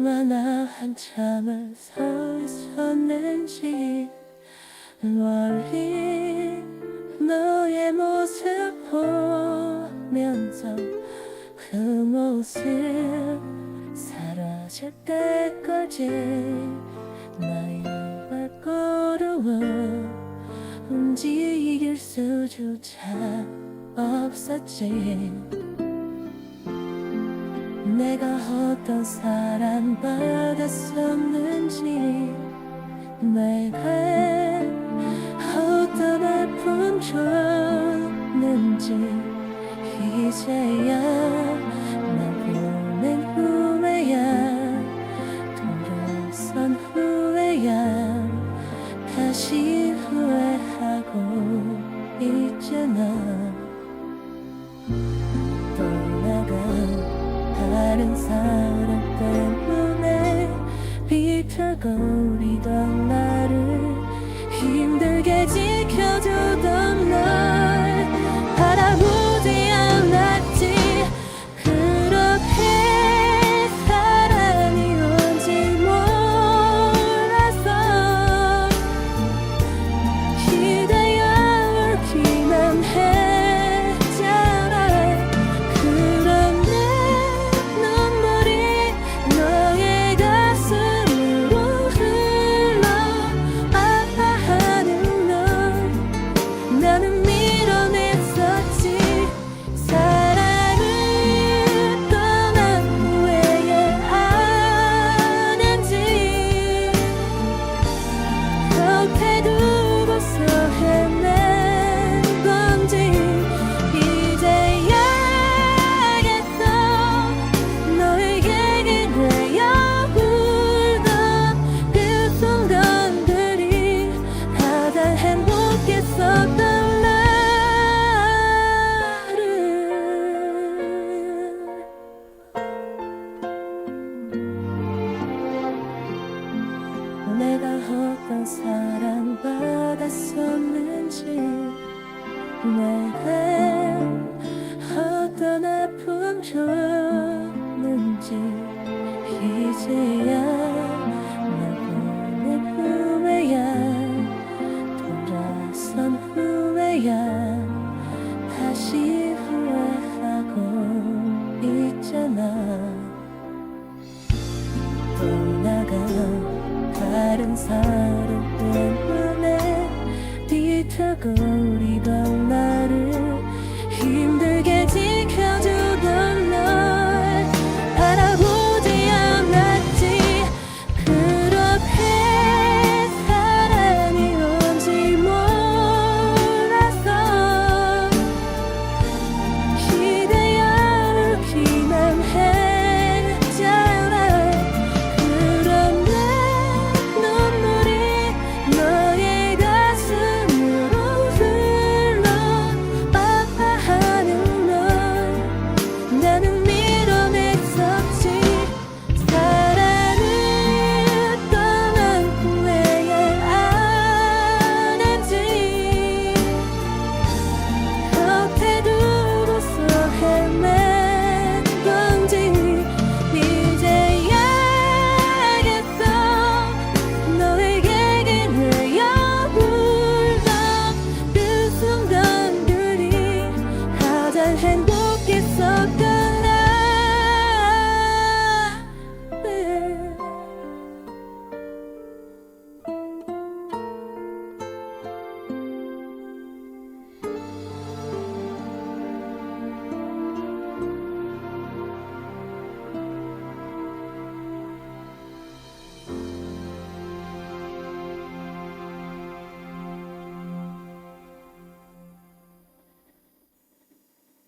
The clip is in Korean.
얼마나 한참을 서 있었는지 멀리 너의 모습 보면서 그 모습 사라질 때까지 나의 발걸음을 움직일 수조차 없었지 내가 어떤 사랑받았었는지 내가 어떤 아픔 줬는지 이제야 다른 사람 때문에 비틀거리던 나를 힘들게 지켜주던 어떤 사랑 받았었는지 내가 어떤 아픔 줬는지 이제야 나 보낸 후에야 돌아선 후에야 사람 때문에 뒤틀고